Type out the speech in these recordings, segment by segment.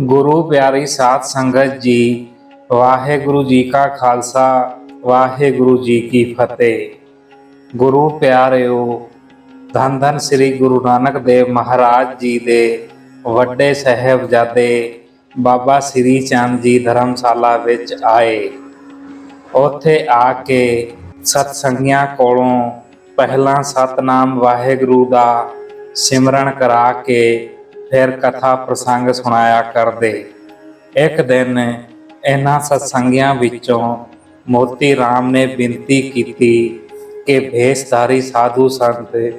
ਗੁਰੂ ਪਿਆਰੀ ਸਾਧ ਸੰਗਤ ਜੀ, ਵਾਹਿਗੁਰੂ ਜੀ ਕਾ ਖਾਲਸਾ, ਵਾਹਿਗੁਰੂ ਜੀ ਕੀ ਫਤਿਹ। ਗੁਰੂ ਪਿਆਰਿਓ ਧੰਨ ਧੰਨ ਸ੍ਰੀ ਗੁਰੂ ਨਾਨਕ ਦੇਵ ਮਹਾਰਾਜ ਜੀ ਦੇ ਵੱਡੇ ਸਹਿਬਜ਼ਾਦੇ ਬਾਬਾ ਸ੍ਰੀ ਚੰਦ ਜੀ ਧਰਮਸ਼ਾਲਾ ਵਿੱਚ ਆਏ। ਉੱਥੇ ਆ ਕੇ ਸਤਸੰਗੀਆਂ ਕੋਲੋਂ ਪਹਿਲਾਂ ਸਤਨਾਮ ਵਾਹਿਗੁਰੂ ਦਾ ਸਿਮਰਨ ਕਰਾ ਕੇ ਫਿਰ ਕਥਾ ਪ੍ਰਸੰਗ ਸੁਣਾਇਆ ਕਰਦੇ। ਇੱਕ ਦਿਨ ਇਹਨਾਂ ਸਤਸੰਗੀਆਂ ਵਿੱਚੋਂ ਮੋਤੀ RAM ਨੇ ਬੇਨਤੀ ਕੀਤੀ ਕਿ ਭੇਸਧਾਰੀ ਸਾਧੂ ਸੰਤ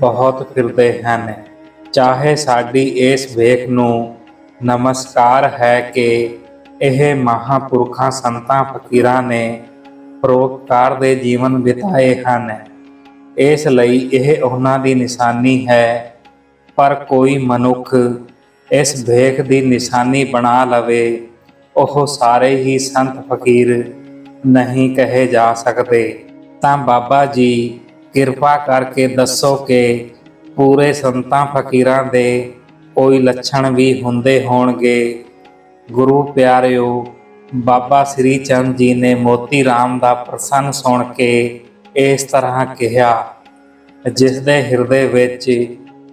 ਬਹੁਤ ਫਿਰਦੇ ਹਨ। ਚਾਹੇ ਸਾਡੀ ਇਸ ਵੇਖ ਨੂੰ ਨਮਸਕਾਰ ਹੈ ਕਿ ਇਹ ਮਹਾਪੁਰਖਾਂ ਸੰਤਾਂ ਫਕੀਰਾਂ ਨੇ ਪਰੋਪਕਾਰ ਦੇ ਜੀਵਨ ਬਿਤਾਏ ਹਨ। ਇਸ ਲਈ ਇਹ ਉਹਨਾਂ ਦੀ ਨਿਸ਼ਾਨੀ ਹੈ ਪਰ ਕੋਈ ਮਨੁੱਖ ਇਸ ਵੇਖ ਦੀ ਨਿਸ਼ਾਨੀ ਬਣਾ ਲਵੇ, ਉਹ ਸਾਰੇ ਹੀ ਸੰਤ ਫਕੀਰ ਨਹੀਂ ਕਹੇ ਜਾ ਸਕਦੇ। ਤਾਂ ਬਾਬਾ ਜੀ, ਕਿਰਪਾ ਕਰਕੇ ਦੱਸੋ ਕਿ ਪੂਰੇ ਸੰਤਾਂ ਫਕੀਰਾਂ ਦੇ ਕੋਈ ਲੱਛਣ ਵੀ ਹੁੰਦੇ ਹੋਣਗੇ। ਗੁਰੂ ਪਿਆਰਿਓ, ਬਾਬਾ ਸ੍ਰੀ ਚੰਦ ਜੀ ਨੇ ਮੋਤੀ RAM ਦਾ ਪ੍ਰਸੰਨ ਸੁਣ ਕੇ ਇਸ ਤਰ੍ਹਾਂ ਕਿਹਾ ਜਿਸ ਦੇ ਹਿਰਦੇ ਵਿੱਚ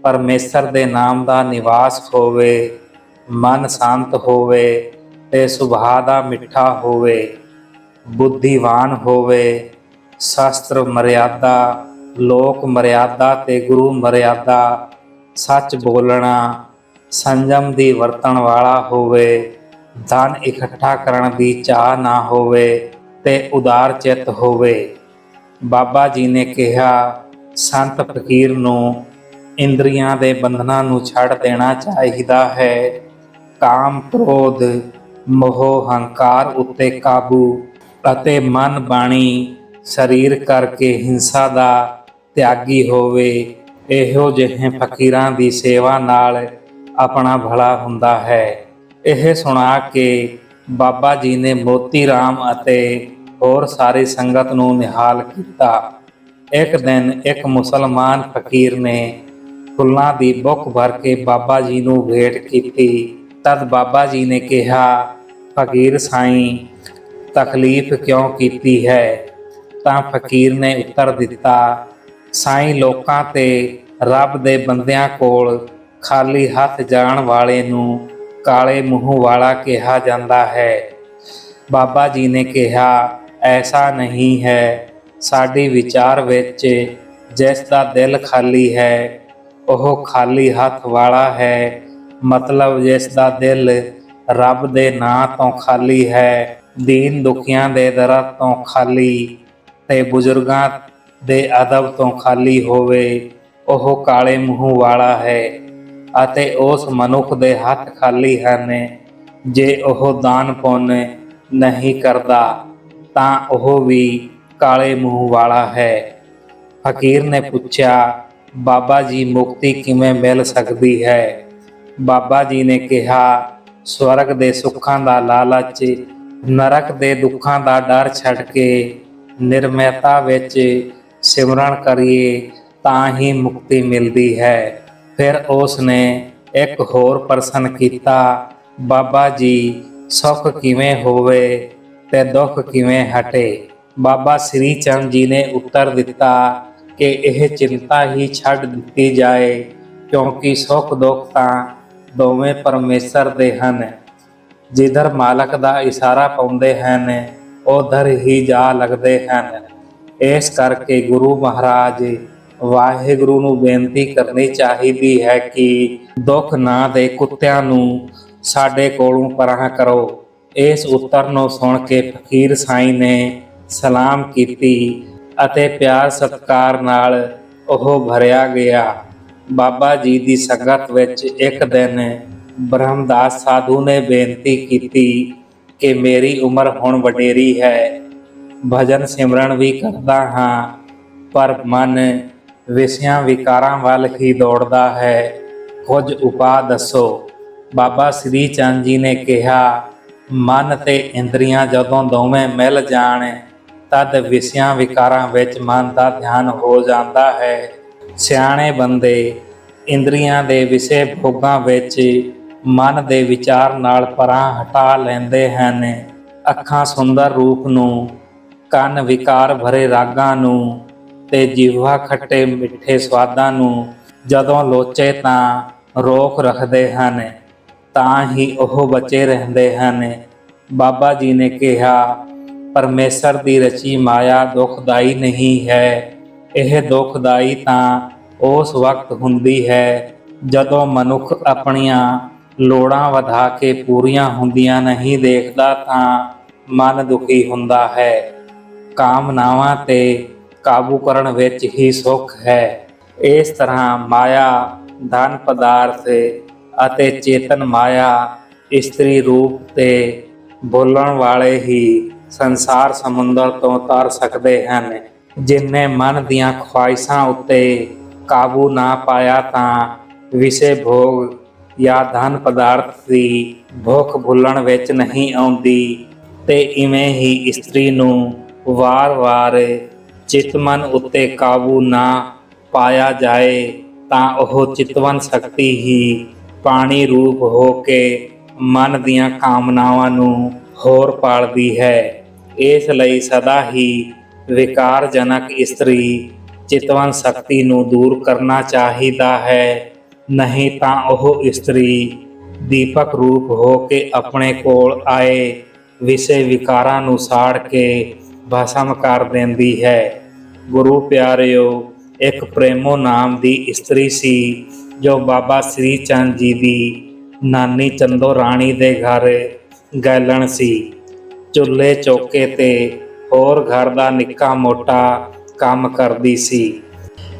ਪਰਮੇਸ਼ਰ ਦੇ ਨਾਮ ਦਾ ਨਿਵਾਸ ਹੋਵੇ, ਮਨ ਸ਼ਾਂਤ ਹੋਵੇ ਤੇ ਸੁਭਾਅ ਦਾ ਮਿੱਠਾ ਹੋਵੇ, ਬੁੱਧੀਵਾਨ ਹੋਵੇ, ਸ਼ਾਸਤਰ ਮਰਿਆਦਾ, ਲੋਕ ਮਰਿਆਦਾ ਤੇ ਗੁਰੂ ਮਰਿਆਦਾ, ਸੱਚ ਬੋਲਣਾ, ਸੰਜਮ ਦੀ ਵਰਤਣ ਵਾਲਾ ਹੋਵੇ, ਧਨ ਇਕੱਠਾ ਕਰਨ ਦੀ ਚਾਹ ਨਾ ਹੋਵੇ ਤੇ ਉਦਾਰ ਚਿੱਤ ਹੋਵੇ। ਬਾਬਾ ਜੀ ਨੇ ਕਿਹਾ, ਸੰਤ ਫਕੀਰ ਨੂੰ ਇੰਦਰੀਆਂ ਦੇ ਬੰਧਨਾਂ ਨੂੰ ਛੱਡ ਦੇਣਾ ਚਾਹੀਦਾ ਹੈ। ਕਾਮ, ਕ੍ਰੋਧ, ਮੋਹ, ਹੰਕਾਰ ਉੱਤੇ ਕਾਬੂ ਅਤੇ ਮਨ ਬਾਣੀ ਸਰੀਰ ਕਰਕੇ ਹਿੰਸਾ ਦਾ ਤਿਆਗੀ ਹੋਵੇ, ਇਹੋ ਜਿਹੇ ਫਕੀਰਾਂ ਦੀ ਸੇਵਾ ਨਾਲ ਆਪਣਾ ਭਲਾ ਹੁੰਦਾ ਹੈ। ਇਹ ਸੁਣਾ ਕੇ ਬਾਬਾ ਜੀ ਨੇ ਮੋਤੀ RAM ਅਤੇ ਹੋਰ ਸਾਰੀ ਸੰਗਤ ਨੂੰ ਨਿਹਾਲ ਕੀਤਾ। ਇੱਕ ਦਿਨ ਇੱਕ ਮੁਸਲਮਾਨ ਫਕੀਰ ਨੇ ਫੁੱਲਾਂ ਦੀ ਬੁੱਕ ਭਰ ਕੇ ਬਾਬਾ ਜੀ ਨੂੰ ਭੇਟ ਕੀਤੀ। ਤਦ ਬਾਬਾ ਜੀ ਨੇ ਕਿਹਾ, ਫਕੀਰ ਸਾਈਂ, ਤਕਲੀਫ ਕਿਉਂ ਕੀਤੀ ਹੈ? ਤਾਂ ਫਕੀਰ ਨੇ ਉੱਤਰ ਦਿੱਤਾ, ਸਾਈਂ ਲੋਕਾਂ ਤੇ ਰੱਬ ਦੇ ਬੰਦਿਆਂ ਕੋਲ ਖਾਲੀ ਹੱਥ ਜਾਣ ਵਾਲੇ ਨੂੰ ਕਾਲੇ ਮੂੰਹ ਵਾਲਾ ਕਿਹਾ ਜਾਂਦਾ ਹੈ। ਬਾਬਾ ਜੀ ਨੇ ਕਿਹਾ, ਐਸਾ ਨਹੀਂ ਹੈ। ਸਾਡੀ ਵਿਚਾਰ ਵਿੱਚ ਜਿਸ ਦਾ ਦਿਲ ਖਾਲੀ ਹੈ ਉਹ ਖਾਲੀ ਹੱਥ ਵਾਲਾ ਹੈ। ਮਤਲਬ ਜਿਸ ਦਾ ਦਿਲ ਰੱਬ ਦੇ ਨਾਂ ਤੋਂ ਖਾਲੀ ਹੈ। ਦੀਨ ਦੁਖੀਆਂ ਦੇ ਦਰਦ ਤੋਂ ਖਾਲੀ ਤੇ ਬਜ਼ੁਰਗਾਂ ਦੇ ਅਦਬ ਤੋਂ ਖਾਲੀ ਹੋਵੇ, ਉਹ ਕਾਲੇ ਮੂੰਹ ਵਾਲਾ ਹੈ ਅਤੇ ਉਸ ਮਨੁੱਖ ਦੇ ਹੱਥ ਖਾਲੀ ਹਨ। ਜੇ ਉਹ ਦਾਨ ਪੁੰਨ ਨਹੀਂ ਕਰਦਾ, ਤਾਂ ਉਹ ਵੀ ਕਾਲੇ ਮੂੰਹ ਵਾਲਾ ਹੈ। ਫਕੀਰ ਨੇ ਪੁੱਛਿਆ ਬਾਬਾ ਜੀ ਮੁਕਤੀ ਕਿਵੇਂ ਮਿਲ ਸਕਦੀ ਹੈ? ਬਾਬਾ ਜੀ ਨੇ ਕਿਹਾ, ਸਵਰਗ ਦੇ ਸੁੱਖਾਂ ਦਾ ਲਾਲਚ, ਨਰਕ ਦੇ ਦੁੱਖਾਂ ਦਾ ਡਰ ਛੱਡ ਕੇ ਨਿਰਮੈਤਾ ਵਿੱਚ ਸਿਮਰਨ ਕਰੀਏ ਤਾਂ ਹੀ ਮੁਕਤੀ ਮਿਲਦੀ ਹੈ। ਫਿਰ ਉਸ ਨੇ ਇੱਕ ਹੋਰ ਪ੍ਰਸ਼ਨ ਕੀਤਾ, ਬਾਬਾ ਜੀ, ਸੁੱਖ ਕਿਵੇਂ ਹੋਵੇ ਤੇ ਦੁੱਖ ਕਿਵੇਂ ਹਟੇ? ਬਾਬਾ ਸ੍ਰੀ ਚੰਦ ਜੀ ਨੇ ਉੱਤਰ ਦਿੱਤਾ ਕਿ ਇਹ ਚਿੰਤਾ ਹੀ ਛੱਡ ਦਿੱਤੀ ਜਾਏ, ਕਿਉਂਕਿ ਸੁੱਖ ਦੁੱਖ ਤਾਂ ਦੋਵੇਂ ਪਰਮੇਸ਼ਰ ਦੇ ਹਨ। ਜਿੱਧਰ ਮਾਲਕ ਦਾ ਇਸ਼ਾਰਾ ਪਾਉਂਦੇ ਹਨ, ਉਧਰ ਹੀ ਜਾ ਲੱਗਦੇ ਹਨ। ਇਸ ਕਰਕੇ ਗੁਰੂ ਮਹਾਰਾਜ ਵਾਹਿਗੁਰੂ ਨੂੰ ਬੇਨਤੀ ਕਰਨੀ ਚਾਹੀਦੀ ਹੈ ਕਿ ਦੁੱਖ ਨਾ ਦੇ ਕੁੱਤਿਆਂ ਨੂੰ ਸਾਡੇ ਕੋਲੋਂ ਪਰਾਂ ਕਰੋ। ਇਸ ਉੱਤਰ ਨੂੰ ਸੁਣ ਕੇ ਫਕੀਰ ਸਾਈਂ ਨੇ ਸਲਾਮ ਕੀਤੀ। ਅਤੇ ਪਿਆਰ ਸਤਿਕਾਰ ਨਾਲ ਉਹ ਭਰਿਆ ਗਿਆ। ਬਾਬਾ ਜੀ ਦੀ ਸੰਗਤ ਵਿੱਚ ਇੱਕ ਦਿਨ ਬ੍ਰਹਮਦਾਸ ਸਾਧੂ ਨੇ ਬੇਨਤੀ ਕੀਤੀ ਕਿ ਮੇਰੀ ਉਮਰ ਹੁਣ ਵਡੇਰੀ ਹੈ। ਭਜਨ ਸਿਮਰਨ ਵੀ ਕਰਦਾ ਹਾਂ, ਪਰ ਮਨ ਵਿਸ਼ਿਆਂ ਵਿਕਾਰਾਂ ਵੱਲ ਹੀ ਦੌੜਦਾ ਹੈ। ਕੁਝ ਉਪਾਅ ਦੱਸੋ। ਬਾਬਾ ਸ੍ਰੀ ਚੰਦ ਜੀ ਨੇ ਕਿਹਾ, ਮਨ ਤੇ ਇੰਦਰੀਆਂ ਜਦੋਂ ਦੋਵੇਂ ਮਿਲ ਜਾਣ ਤਦ ਵਿਸ਼ਿਆਂ ਵਿਕਾਰਾਂ ਵਿੱਚ ਮਨ ਦਾ ਧਿਆਨ ਹੋ ਜਾਂਦਾ ਹੈ। ਸਿਆਣੇ ਬੰਦੇ ਇੰਦਰੀਆਂ ਦੇ ਵਿਸ਼ੇ ਭੋਗਾਂ ਵਿੱਚ ਮਨ ਦੇ ਵਿਚਾਰ ਨਾਲ ਪਰਾਂ ਹਟਾ ਲੈਂਦੇ ਹਨ। ਅੱਖਾਂ ਸੁੰਦਰ ਰੂਪ ਨੂੰ, ਕੰਨ ਵਿਕਾਰ ਭਰੇ ਰਾਗਾਂ ਨੂੰ ਤੇ ਜੀਵਾ ਖੱਟੇ ਮਿੱਠੇ ਸਵਾਦਾਂ ਨੂੰ ਜਦੋਂ ਲੋਚੇ ਤਾਂ ਰੋਕ ਰੱਖਦੇ ਹਨ, ਤਾਂ ਹੀ ਉਹ ਬਚੇ ਰਹਿੰਦੇ ਹਨ। ਬਾਬਾ ਜੀ ਨੇ ਕਿਹਾ ਪਰਮੇਸ਼ਰ ਦੀ ਰਚੀ ਮਾਇਆ ਦੁਖਦਾਈ ਨਹੀਂ ਹੈ। ਇਹ ਦੁਖਦਾਈ ਤਾਂ ਉਸ ਵਕਤ ਹੁੰਦੀ ਹੈ ਜਦੋਂ ਮਨੁੱਖ ਆਪਣੀਆਂ ਲੋੜਾਂ ਵਧਾ ਕੇ ਪੂਰੀਆਂ ਹੁੰਦੀਆਂ ਨਹੀਂ ਦੇਖਦਾ ਤਾਂ ਮਨ ਦੁਖੀ ਹੁੰਦਾ ਹੈ। ਕਾਮਨਾਵਾਂ ਤੇ ਕਾਬੂ ਕਰਨ ਵਿੱਚ ਹੀ ਸੁੱਖ ਹੈ। ਇਸ ਤਰ੍ਹਾਂ ਮਾਇਆ, ਧਨ ਪਦਾਰਥ ਅਤੇ ਚੇਤਨ ਮਾਇਆ ਇਸਤਰੀ ਰੂਪ ਤੇ ਬੋਲਣ ਵਾਲੇ ਹੀ ਸੰਸਾਰ ਸਮੁੰਦਰ ਤੋਂ ਤਰ ਸਕਦੇ ਹਨ। ਜਿਨਨੇ ਮਨ ਦੀਆਂ ਖੁਆਇਸ਼ਾਂ ਉੱਤੇ ਕਾਬੂ ਨਾ ਪਾਇਆ ਤਾਂ ਵਿਸੇ ਭੋਗ ਜਾਂ ਧਨ ਪਦਾਰਥ ਦੀ ਭੁੱਖ ਭੁੱਲਣ ਵਿੱਚ ਨਹੀਂ ਆਉਂਦੀ। ਤੇ ਇਵੇਂ ਹੀ ਇਸਤਰੀ ਨੂੰ ਵਾਰ-ਵਾਰ ਚਿਤਮਨ ਉੱਤੇ ਕਾਬੂ ਨਾ ਪਾਇਆ ਜਾਏ ਤਾਂ ਉਹ ਚਿਤਵਨ ਸ਼ਕਤੀ ਹੀ ਪਾਣੀ ਰੂਪ ਹੋ ਕੇ ਮਨ ਦੀਆਂ ਕਾਮਨਾਵਾਂ ਨੂੰ ਹੋਰ ਪਾਲਦੀ ਹੈ। ਇਸ ਲਈ ਸਦਾ ਹੀ ਵਿਕਾਰਜਨਕ ਇਸਤਰੀ ਚਿਤਵਨ ਸ਼ਕਤੀ ਨੂੰ ਦੂਰ ਕਰਨਾ ਚਾਹੀਦਾ ਹੈ। ਨਹੀਂ ਤਾਂ ਉਹ ਇਸਤਰੀ ਦੀਪਕ ਰੂਪ ਹੋ ਕੇ ਆਪਣੇ ਕੋਲ ਆਏ, ਵਿਸੇ ਵਿਕਾਰਾਂ ਨੂੰ ਸਾੜ ਕੇ ਭਸਮ ਕਰ ਦਿੰਦੀ ਹੈ। ਗੁਰੂ ਪਿਆਰਿਓ, ਇੱਕ ਪ੍ਰੇਮੋ ਨਾਮ ਦੀ ਇਸਤਰੀ ਸੀ, ਜੋ ਬਾਬਾ ਸ੍ਰੀ ਚੰਦ ਜੀ ਦੀ ਨਾਨੀ ਚੰਦੋ ਰਾਣੀ ਦੇ ਘਰ ਗੈਲਣ ਸੀ। ਚੁੱਲ੍ਹੇ ਚੌਕੇ ਤੇ ਹੋਰ ਘਰ ਦਾ ਨਿੱਕਾ ਮੋਟਾ ਕੰਮ ਕਰਦੀ ਸੀ।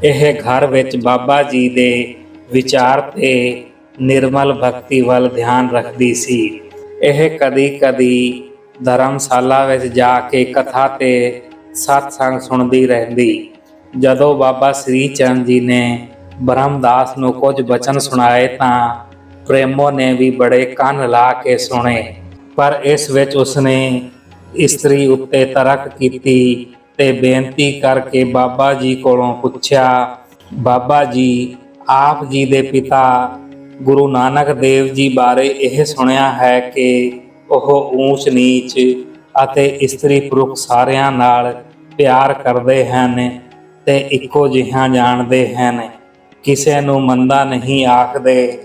ਇਹ ਘਰ ਵਿੱਚ ਬਾਬਾ ਜੀ ਦੇ ਵਿਚਾਰ ਤੇ ਨਿਰਮਲ ਭਗਤੀ ਵੱਲ ਧਿਆਨ ਰੱਖਦੀ ਸੀ। ਇਹ ਕਦੀ-ਕਦੀ ਧਰਮਸ਼ਾਲਾ ਵਿੱਚ ਜਾ ਕੇ ਕਥਾ ਤੇ ਸਤਸੰਗ ਸੁਣਦੀ ਰਹਿੰਦੀ। ਜਦੋਂ ਬਾਬਾ ਸ੍ਰੀ ਚੰਦ ਜੀ ਨੇ ਬ੍ਰਹਮਦਾਸ ਨੂੰ ਕੁਝ ਬਚਨ ਸੁਣਾਏ ਤਾਂ ਪ੍ਰੇਮੋ ਨੇ ਵੀ ਬੜੇ ਕੰਨ ਲਾ ਕੇ ਸੁਣੇ। ਪਰ ਇਸ ਵਿੱਚ ਉਸਨੇ ਇਸਤਰੀ ਉੱਤੇ ਤਰਕ ਕੀਤੀ ਤੇ ਬੇਨਤੀ ਕਰਕੇ ਬਾਬਾ ਜੀ ਕੋਲੋਂ ਪੁੱਛਿਆ, ਬਾਬਾ ਜੀ, ਆਪ ਜੀ ਦੇ ਪਿਤਾ ਗੁਰੂ ਨਾਨਕ ਦੇਵ ਜੀ ਬਾਰੇ ਇਹ ਸੁਣਿਆ ਹੈ ਕਿ ਉਹ ਊਚ ਨੀਚ ਅਤੇ ਇਸਤਰੀ ਪੁਰਖ ਸਾਰਿਆਂ ਨਾਲ ਪਿਆਰ ਕਰਦੇ ਹਨ ਤੇ ਇੱਕੋ ਜਿਹਾ ਜਾਣਦੇ ਹਨ। ਕਿਸੇ ਨੂੰ ਮੰਦਾ ਨਹੀਂ ਆਖਦੇ,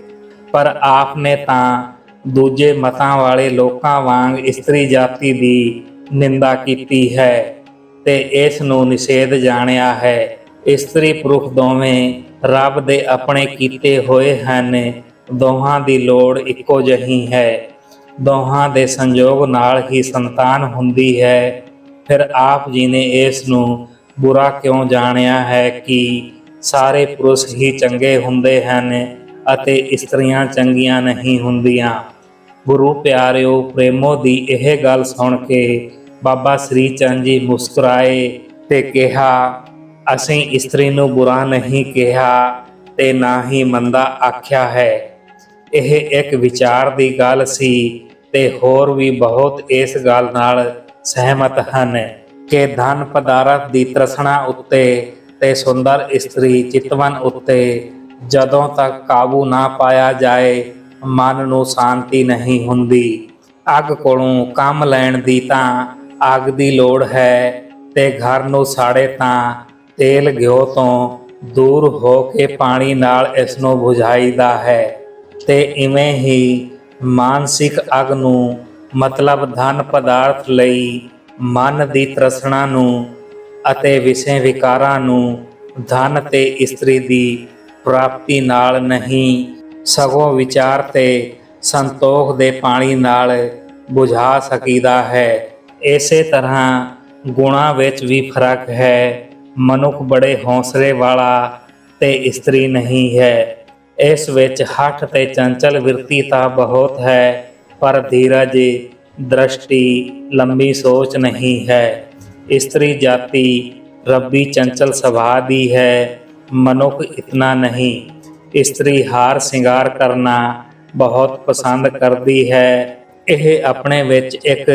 ਪਰ ਆਪ ਨੇ ਤਾਂ ਦੂਜੇ ਮਤਾਂ ਵਾਲੇ ਲੋਕਾਂ ਵਾਂਗ ਇਸਤਰੀ ਜਾਤੀ ਦੀ ਨਿੰਦਾ ਕੀਤੀ ਹੈ ਤੇ ਇਸ ਨੂੰ ਨਿਸ਼ੇਧ ਜਾਣਿਆ ਹੈ। ਇਸਤਰੀ ਪੁਰਖ ਦੋਵੇਂ ਰੱਬ ਦੇ ਆਪਣੇ ਕੀਤੇ ਹੋਏ ਹਨ। ਦੋਹਾਂ ਦੀ ਲੋੜ ਇੱਕੋ ਜਿਹੀ ਹੈ। ਦੋਹਾਂ ਦੇ ਸੰਯੋਗ ਨਾਲ ਹੀ ਸੰਤਾਨ ਹੁੰਦੀ ਹੈ। ਫਿਰ ਆਪ ਜੀ ਨੇ ਇਸ ਨੂੰ ਬੁਰਾ ਕਿਉਂ ਜਾਣਿਆ ਹੈ ਕਿ ਸਾਰੇ ਪੁਰਸ਼ ਹੀ ਚੰਗੇ ਹੁੰਦੇ ਹਨ? ਅਤੇ ਇਸਤਰੀਆਂ ਚੰਗੀਆਂ ਨਹੀਂ ਹੁੰਦੀਆਂ। ਗੁਰੂ ਪਿਆਰਿਓ, ਪ੍ਰੇਮੋ ਦੀ ਇਹ ਗੱਲ ਸੁਣ ਕੇ ਬਾਬਾ ਸ੍ਰੀ ਚੰਦ ਜੀ ਮੁਸਕਰਾਏ ਤੇ ਕਿਹਾ, ਅਸੀਂ ਇਸਤਰੀ ਨੂੰ ਬੁਰਾ ਨਹੀਂ ਕਿਹਾ ਤੇ ਨਾ ਹੀ ਮੰਦਾ ਆਖਿਆ ਹੈ। ਇਹ ਇੱਕ ਵਿਚਾਰ ਦੀ ਗੱਲ ਸੀ ਤੇ ਹੋਰ ਵੀ ਬਹੁਤ ਇਸ ਗੱਲ ਨਾਲ ਸਹਿਮਤ ਹਨ ਕਿ ਧਨ ਪਦਾਰਥ ਦੀ ਤ੍ਰਸ਼ਨਾ ਉੱਤੇ ਤੇ ਸੁੰਦਰ ਇਸਤਰੀ ਚਿਤਵਨ ਉੱਤੇ ਜਦੋਂ ਤੱਕ ਕਾਬੂ ਨਾ ਪਾਇਆ ਜਾਏ, ਮਨ ਨੂੰ ਸ਼ਾਂਤੀ ਨਹੀਂ ਹੁੰਦੀ। ਅੱਗ ਕੋਲੋਂ ਕੰਮ ਲੈਣ ਦੀ ਤਾਂ ਅੱਗ ਦੀ ਲੋੜ ਹੈ ਤੇ ਘਰ ਨੂੰ ਸਾੜੇ ਤਾਂ ਤੇਲ ਘਿਓ ਤੋਂ ਦੂਰ ਹੋ ਕੇ ਪਾਣੀ ਨਾਲ ਇਸ ਨੂੰ ਬੁਝਾਈਦਾ ਹੈ। ਤੇ ਇਵੇਂ ਹੀ ਮਾਨਸਿਕ ਅਗ ਨੂੰ ਮਤਲਬ ਧਨ ਪਦਾਰਥ ਲਈ ਮਨ ਦੀ ਤ੍ਰਸ਼ਨਾ ਨੂੰ ਅਤੇ ਵਿਸ਼ੇ ਵਿਕਾਰਾਂ ਨੂੰ ਧਨ ਤੇ ਇਸਤਰੀ ਦੀ ਪ੍ਰਾਪਤੀ ਨਾਲ ਨਹੀਂ। ਸਗੋਂ ਵਿਚਾਰ ਤੇ ਸੰਤੋਖ ਦੇ ਪਾਣੀ ਨਾਲ ਬੁਝਾ ਸਕੀਦਾ ਹੈ। ਇਸੇ ਤਰ੍ਹਾਂ ਗੁਣਾ ਵਿੱਚ ਵੀ ਫ਼ਰਕ ਹੈ। ਮਨੁੱਖ ਬੜੇ ਹੌਸਲੇ ਵਾਲਾ ਤੇ ਇਸਤਰੀ ਨਹੀਂ ਹੈ। ਇਸ ਵਿੱਚ ਹੱਠ ਤੇ ਚੰਚਲ ਵਿਰਤੀ ਤਾਂ ਬਹੁਤ ਹੈ, ਪਰ ਧੀਰਜ, ਦ੍ਰਿਸ਼ਟੀ, ਲੰਬੀ ਸੋਚ ਨਹੀਂ ਹੈ। ਇਸਤਰੀ ਜਾਤੀ, ਰੱਬੀ ਚੰਚਲ ਸੁਭਾਅ ਦੀ ਹੈ। ਮਨੁੱਖ ਇਤਨਾ ਨਹੀਂ। ਇਸਤਰੀ ਹਾਰ ਸ਼ਿੰਗਾਰ ਕਰਨਾ ਬਹੁਤ ਪਸੰਦ ਕਰਦੀ ਹੈ। ਇਹ ਆਪਣੇ ਵਿੱਚ ਇੱਕ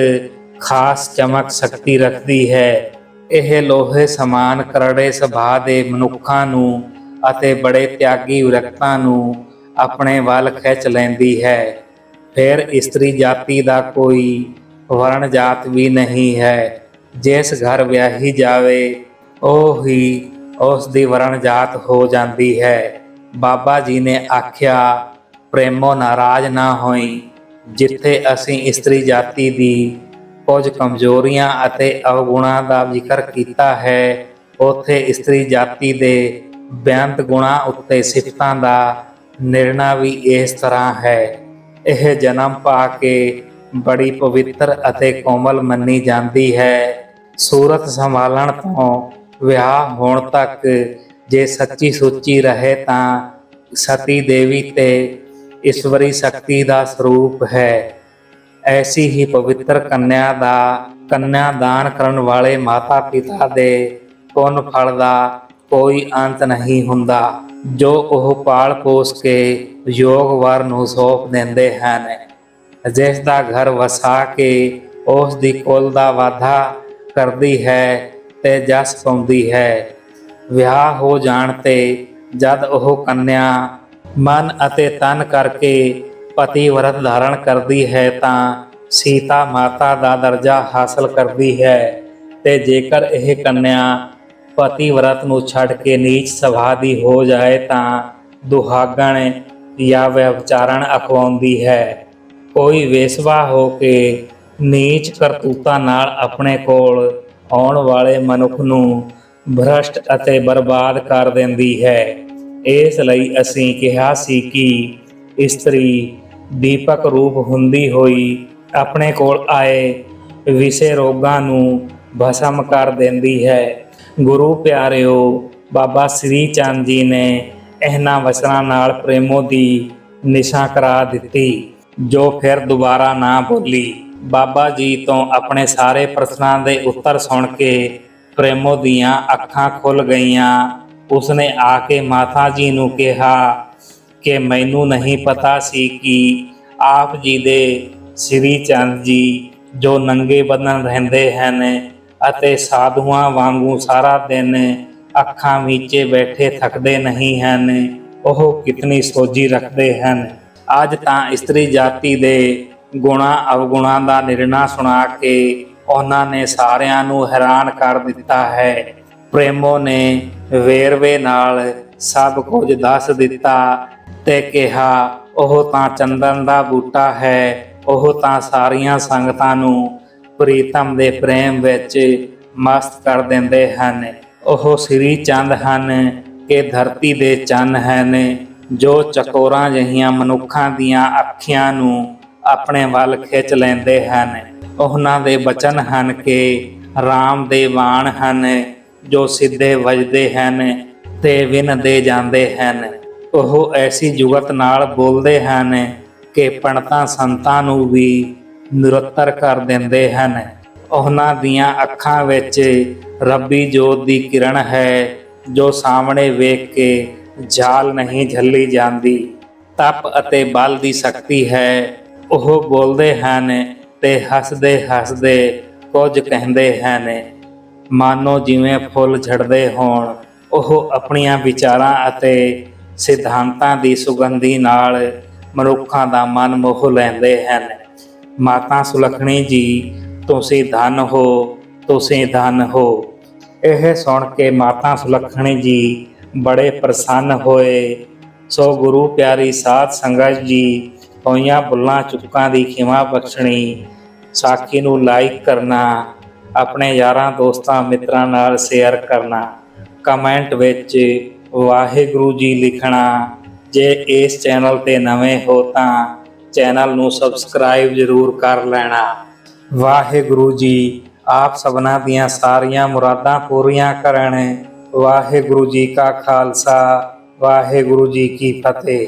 ਖਾਸ ਚਮਕ ਸ਼ਕਤੀ ਰੱਖਦੀ ਹੈ। ਇਹ ਲੋਹੇ ਸਮਾਨ ਕਰੜੇ ਸੁਭਾਅ ਦੇ ਮਨੁੱਖਾਂ ਨੂੰ ਅਤੇ ਬੜੇ ਤਿਆਗੀ ਵਿਰਕਤਾਂ ਨੂੰ ਆਪਣੇ ਵੱਲ ਖਿੱਚ ਲੈਂਦੀ ਹੈ। ਫਿਰ ਇਸਤਰੀ ਜਾਤੀ ਦਾ ਕੋਈ ਵਰਣ ਜਾਤ ਵੀ ਨਹੀਂ ਹੈ। ਜਿਸ ਘਰ ਵਿਆਹੀ ਜਾਵੇ, ਉਹ ਹੀ ਉਸ ਦੀ ਵਰਣ ਜਾਤ ਹੋ ਜਾਂਦੀ ਹੈ। ਬਾਬਾ ਜੀ ਨੇ ਆਖਿਆ, ਪ੍ਰੇਮੋ ਨਾਰਾਜ਼ ਨਾ ਹੋਈ। ਜਿੱਥੇ ਅਸੀਂ ਇਸਤਰੀ ਜਾਤੀ ਦੀ ਕੁਝ ਕਮਜ਼ੋਰੀਆਂ ਅਤੇ ਅਵਗੁਣਾਂ ਦਾ ਜ਼ਿਕਰ ਕੀਤਾ ਹੈ, ਉਥੇ ਇਸਤਰੀ ਜਾਤੀ ਦੇ ਬੇਅੰਤ ਗੁਣਾਂ ਉੱਤੇ ਸਿਫਤਾਂ ਦਾ ਨਿਰਣਾ ਵੀ ਇਸ ਤਰ੍ਹਾਂ ਹੈ। ਇਹ ਜਨਮ ਪਾ ਕੇ ਬੜੀ ਪਵਿੱਤਰ ਅਤੇ ਕੋਮਲ ਮੰਨੀ ਜਾਂਦੀ ਹੈ। ਸੂਰਤ ਸੰਭਾਲਣ ਤੋਂ ਵਿਆਹ ਹੋਣ ਤੱਕ ਜੇ ਸੱਚੀ ਸੁੱਚੀ ਰਹੇ ਤਾਂ ਸਤੀ ਦੇਵੀ ਤੇ ਈਸ਼ਵਰੀ ਸ਼ਕਤੀ ਦਾ ਸਰੂਪ ਹੈ। ਐਸੀ ਹੀ ਪਵਿੱਤਰ ਕੰਨਿਆ ਦਾ, ਕੰਨਿਆ ਦਾਨ ਕਰਨ ਵਾਲੇ ਮਾਤਾ ਪਿਤਾ ਦੇ ਪੁੰਨ ਫਲ ਦਾ ਕੋਈ ਅੰਤ ਨਹੀਂ ਹੁੰਦਾ, ਜੋ ਉਹ ਪਾਲ ਪੋਸ ਕੇ ਯੋਗ ਵਰ ਨੂੰ ਸੌਂਪ ਦਿੰਦੇ ਹਨ। ਜਿਸ ਦਾ ਘਰ ਵਸਾ ਕੇ ਉਸ ਦੀ ਕੁਲ ਦਾ ਵਾਧਾ ਕਰਦੀ ਹੈ ਤੇ ਜਸ ਪਾਉਂਦੀ ਹੈ। ਵਿਆਹ ਹੋ ਜਾਣ ਤੇ ਜਦ ਉਹ ਕੰਨਿਆ ਮਨ ਅਤੇ ਤਨ ਕਰਕੇ ਪਤੀ ਵਰਤ ਧਾਰਨ ਕਰਦੀ ਹੈ ਤਾਂ ਸੀਤਾ ਮਾਤਾ ਦਾ ਦਰਜਾ ਹਾਸਲ ਕਰਦੀ ਹੈ ਤੇ ਜੇਕਰ ਇਹ ਕੰਨਿਆ ਪਤੀ ਵਰਤ ਨੂੰ ਛੱਡ ਕੇ ਨੀਚ ਸਭਾ ਦੀ ਹੋ ਜਾਏ ਤਾਂ ਦੁਹਾਗਣ ਜਾਂ ਵਿਚਾਰਣ ਅਖਵਾਉਂਦੀ ਹੈ। ਕੋਈ ਵੇਸਵਾ ਹੋ ਕੇ ਨੀਚ ਕਰਤੂਤਾਂ ਨਾਲ ਆਪਣੇ ਕੋਲ ਆਉਣ ਵਾਲੇ ਮਨੁੱਖ ਨੂੰ ਭ੍ਰਸ਼ਟ ਅਤੇ ਬਰਬਾਦ ਕਰ ਦਿੰਦੀ ਹੈ। ਇਸ ਲਈ ਅਸੀਂ ਕਿਹਾ ਸੀ ਕਿ ਇਸਤਰੀ ਦੀਪਕ ਰੂਪ ਹੁੰਦੀ ਹੋਈ ਆਪਣੇ ਕੋਲ ਆਏ ਵਿਸੇ ਰੋਗਾਂ ਨੂੰ ਭਸਮ ਕਰ ਦਿੰਦੀ ਹੈ। ਗੁਰੂ ਪਿਆਰਿਓ, ਬਾਬਾ ਸ੍ਰੀ ਚੰਦ ਜੀ ਨੇ ਇਹਨਾਂ ਵਚਨਾਂ ਨਾਲ ਪ੍ਰੇਮੋ ਦੀ ਨਿਸ਼ਾ ਕਰਾ ਦਿੱਤੀ, ਜੋ ਫਿਰ ਦੁਬਾਰਾ ਨਾ ਬੋਲੀ ਬਾਬਾ ਜੀ ਤੋਂ ਆਪਣੇ ਸਾਰੇ ਪ੍ਰਸ਼ਨਾਂ ਦੇ ਉੱਤਰ ਸੁਣ ਕੇ ਪ੍ਰੇਮੋ ਦੀਆਂ ਅੱਖਾਂ ਖੁੱਲ ਗਈਆਂ। ਉਸਨੇ ਆ ਕੇ ਮਾਤਾ ਜੀ ਨੂੰ ਕਿਹਾ ਕਿ ਮੈਨੂੰ ਨਹੀਂ ਪਤਾ ਸੀ ਕਿ ਆਪ ਜੀ ਦੇ ਸ੍ਰੀ ਚੰਦ ਜੀ ਜੋ ਨੰਗੇ ਬਦਨ ਰਹਿੰਦੇ ਹਨ ਅਤੇ ਸਾਧੂਆਂ ਵਾਂਗੂ ਸਾਰਾ ਦਿਨ ਅੱਖਾਂ ਵਿੱਚੇ ਬੈਠੇ ਥੱਕਦੇ ਨਹੀਂ ਹਨ, ਉਹ ਕਿਤਨੀ ਸੋਝੀ ਰੱਖਦੇ ਹਨ। ਅੱਜ ਤਾਂ ਇਸਤਰੀ ਜਾਤੀ ਦੇ ਗੁਣਾ ਅਵਗੁਣਾਂ ਦਾ ਨਿਰਣਾ ਸੁਣਾ ਕੇ ਉਹਨਾਂ ਨੇ ਸਾਰਿਆਂ ਨੂੰ ਹੈਰਾਨ ਕਰ ਦਿੱਤਾ ਹੈ। ਪ੍ਰੇਮੋ ਨੇ ਵੇਰਵੇ ਨਾਲ ਸਭ ਕੁਝ ਦੱਸ ਦਿੱਤਾ ਤੇ ਕਿਹਾ, ਉਹ ਤਾਂ ਚੰਦਨ ਦਾ ਬੂਟਾ ਹੈ, ਉਹ ਤਾਂ ਸਾਰੀਆਂ ਸੰਗਤਾਂ ਨੂੰ ਪ੍ਰੀਤਮ ਦੇ ਪ੍ਰੇਮ ਵਿੱਚ ਮਸਤ ਕਰ ਦਿੰਦੇ ਹਨ। ਉਹ ਸ੍ਰੀ ਚੰਦ ਹਨ ਕਿ ਧਰਤੀ ਦੇ ਚੰਨ ਹਨ, ਜੋ ਚਕੋਰਾਂ ਜਹੀਆਂ ਮਨੁੱਖਾਂ ਦੀਆਂ ਅੱਖੀਆਂ ਨੂੰ ਆਪਣੇ ਵੱਲ ਖਿੱਚ ਲੈਂਦੇ ਹਨ। ਉਹਨਾਂ ਦੇ ਬਚਨ ਹਨ ਕਿ ਰਾਮ ਦੇ ਬਾਣ ਹਨ, ਜੋ ਸਿੱਧੇ ਵੱਜਦੇ ਹਨ ਤੇ ਵਿਣਦੇ ਜਾਂਦੇ ਹਨ। ਉਹ ਐਸੀ ਜੁਗਤ ਨਾਲ ਬੋਲਦੇ ਹਨ ਕਿ ਪੰਡਤਾਂ ਸੰਤਾਂ ਨੂੰ ਵੀ ਨਿਰੁੱਤਰ ਕਰ ਦਿੰਦੇ ਹਨ। ਉਹਨਾਂ ਦੀਆਂ ਅੱਖਾਂ ਵਿੱਚ ਰੱਬੀ ਜੋਤ ਦੀ ਕਿਰਨ ਹੈ, ਜੋ ਸਾਹਮਣੇ ਵੇਖ ਕੇ ਜਾਲ ਨਹੀਂ ਝੱਲੀ ਜਾਂਦੀ। ਤਪ ਅਤੇ ਬਲ ਦੀ ਸ਼ਕਤੀ ਹੈ ਉਹ ਬੋਲਦੇ ਹਨ ਤੇ ਹੱਸਦੇ ਹੱਸਦੇ ਕੁਝ ਕਹਿੰਦੇ ਹਨ। ਮਾਨੋ ਜਿਵੇਂ ਫੁੱਲ ਝੜਦੇ ਹੋਣ, ਉਹ ਆਪਣੀਆਂ ਵਿਚਾਰਾਂ ਅਤੇ ਸਿਧਾਂਤਾਂ ਦੀ ਸੁਗੰਧੀ ਨਾਲ ਮਨੁੱਖਾਂ ਦਾ ਮਨ ਮੋਹ ਲੈਂਦੇ ਹਨ। ਮਾਤਾ ਸੁਲਖਣੀ ਜੀ, ਤੁਸੀਂ ਧਨ ਹੋ, ਤੁਸੀਂ ਧਨ ਹੋ। ਇਹ ਸੁਣ ਕੇ ਮਾਤਾ ਸੁਲਖਣੀ ਜੀ ਬੜੇ ਪ੍ਰਸੰਨ ਹੋਏ। ਸੋ ਗੁਰੂ ਪਿਆਰੀ ਸਾਧ ਸੰਗਤ ਜੀ ਹੋਈਆਂ ਬੁੱਲਾਂ ਚੁੱਕਾਂ ਦੀ ਖਿਮਾ ਬਖਸ਼ਣੀ, ਸਾਖੀ ਨੂੰ ਲਾਈਕ ਕਰਨਾ, ਆਪਣੇ ਯਾਰਾਂ ਦੋਸਤਾਂ ਮਿੱਤਰਾਂ ਨਾਲ ਸ਼ੇਅਰ ਕਰਨਾ। ਕਮੈਂਟ ਵਿੱਚ ਵਾਹਿਗੁਰੂ ਜੀ ਲਿਖਣਾ, ਜੇ ਇਸ ਚੈਨਲ ਤੇ ਨਵੇਂ ਹੋ ਤਾਂ ਚੈਨਲ ਨੂੰ ਸਬਸਕ੍ਰਾਈਬ ਜ਼ਰੂਰ ਕਰ ਲੈਣਾ। ਵਾਹਿਗੁਰੂ ਜੀ, ਆਪ ਸਭਨਾਂ ਦੀਆਂ ਸਾਰੀਆਂ ਮੁਰਾਦਾਂ ਪੂਰੀਆਂ ਕਰਨ। ਵਾਹਿਗੁਰੂ ਜੀ ਕਾ ਖਾਲਸਾ, ਵਾਹਿਗੁਰੂ ਜੀ ਕੀ ਫਤਿਹ।